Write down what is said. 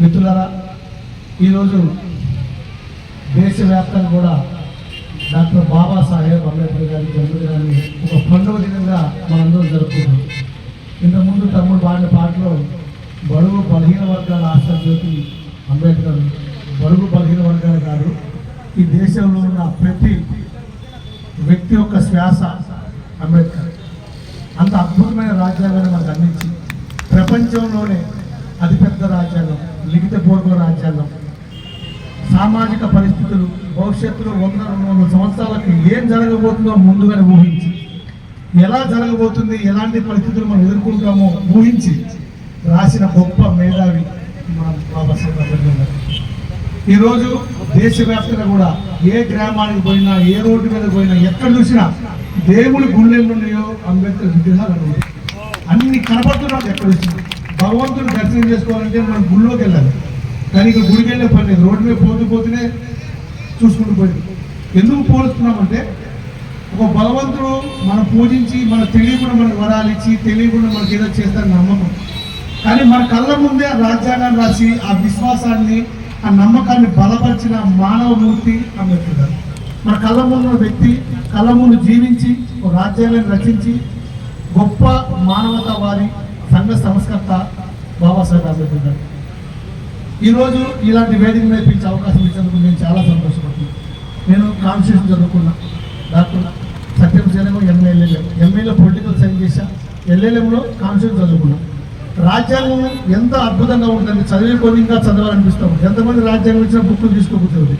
మిత్రులారా ఈరోజు దేశవ్యాప్తంగా కూడా డాక్టర్ బాబాసాహెబ్ అంబేద్కర్ గారి జన్మదినాన్ని ఒక పండుగ దినంగా మనందరం జరుపుకున్నాం ఇంతకుముందు తమ్ముడు పాడిన పాటలో బడుగు బలహీన వర్గాల ఆశా జ్యోతి అంబేద్కర్ బడుగు బలహీన వర్గాలు కాదు ఈ దేశంలో ఉన్న ప్రతి వ్యక్తి యొక్క శ్వాస అంబేద్కర్. అంత అద్భుతమైన రాజ్యాంగాన్ని మనకు అందించి ప్రపంచంలోనే అతిపెద్ద రాజ్యాంగం. లిఖిత పూర్వ రాజ్యాంగం. సామాజిక పరిస్థితులు భవిష్యత్తులో వంద రెండు వందల సంవత్సరాలకు ఏం జరగబోతుందో ముందుగానే ఊహించి. ఎలా జరగబోతుంది ఎలాంటి పరిస్థితులు మనం ఎదుర్కొంటామో ఊహించి రాసిన గొప్ప మేధావి మన బాబాసాహెబ్ అంబేద్కర్ ఈరోజు దేశవ్యాప్తంగా కూడా ఏ గ్రామానికి పోయినా ఏ రోడ్డు మీద పోయినా ఎక్కడ చూసినా దేవుడి గుండెలు ఉన్నాయో అంబేద్కర్ విగ్రహాలు అన్ని కనపడుతున్నాడు ఎక్కడ చూసినా. భగవంతుని దర్శనం చేసుకోవాలంటే మనం గుళ్ళోకి వెళ్ళాలి. కానీ ఇక్కడ గుడికి వెళ్ళే పని లేదు. రోడ్డు మీద పోతూ పోతూనే చూసుకుంటూ పోయింది ఎందుకు పోలుస్తున్నామంటే ఒక భగవంతుడు మనం పూజించి మన తెలియకుండా మనకు వరాలు ఇచ్చి తెలియకుండా మనకి ఏదో చేస్తారని నమ్మకం. కానీ మన కళ్ళ ముందే ఆ రాజ్యాంగాన్ని రాసి ఆ విశ్వాసాన్ని ఆ నమ్మకాన్ని బలపరిచిన మానవ మూర్తి అంబేద్కర్ మన కళ్ళ ముందు వ్యక్తి కళ్ళ ముందు జీవించి ఒక రాజ్యాంగాన్ని రచించి గొప్ప మానవతావాది సంఘ సంస్కర్త బాబాసాహెబ్ అంబేద్కర్ గారు ఈరోజు ఇలాంటి వేదిక మీద పిలిచే అవకాశం ఇచ్చినందుకు నేను చాలా సంతోషపడుతున్నాను. నేను కాన్స్టిట్యూషన్ చదువుకున్నా డాక్టర్ సత్యం సేనము ఎమ్మెల్యే ఎంఏలో పొలిటికల్ సైన్స్ చేశా ఎల్ఎల్ఎంలో కాన్స్టిట్యూషన్ చదువుకున్నా. రాజ్యాంగం ఎంత అద్భుతంగా ఉంటుంది చదివే కొన్ని ఇంకా చదవాలనిపిస్తాం ఎంతమంది రాజ్యాంగం ఇచ్చిన బుక్కులు తీసుకోకూడదు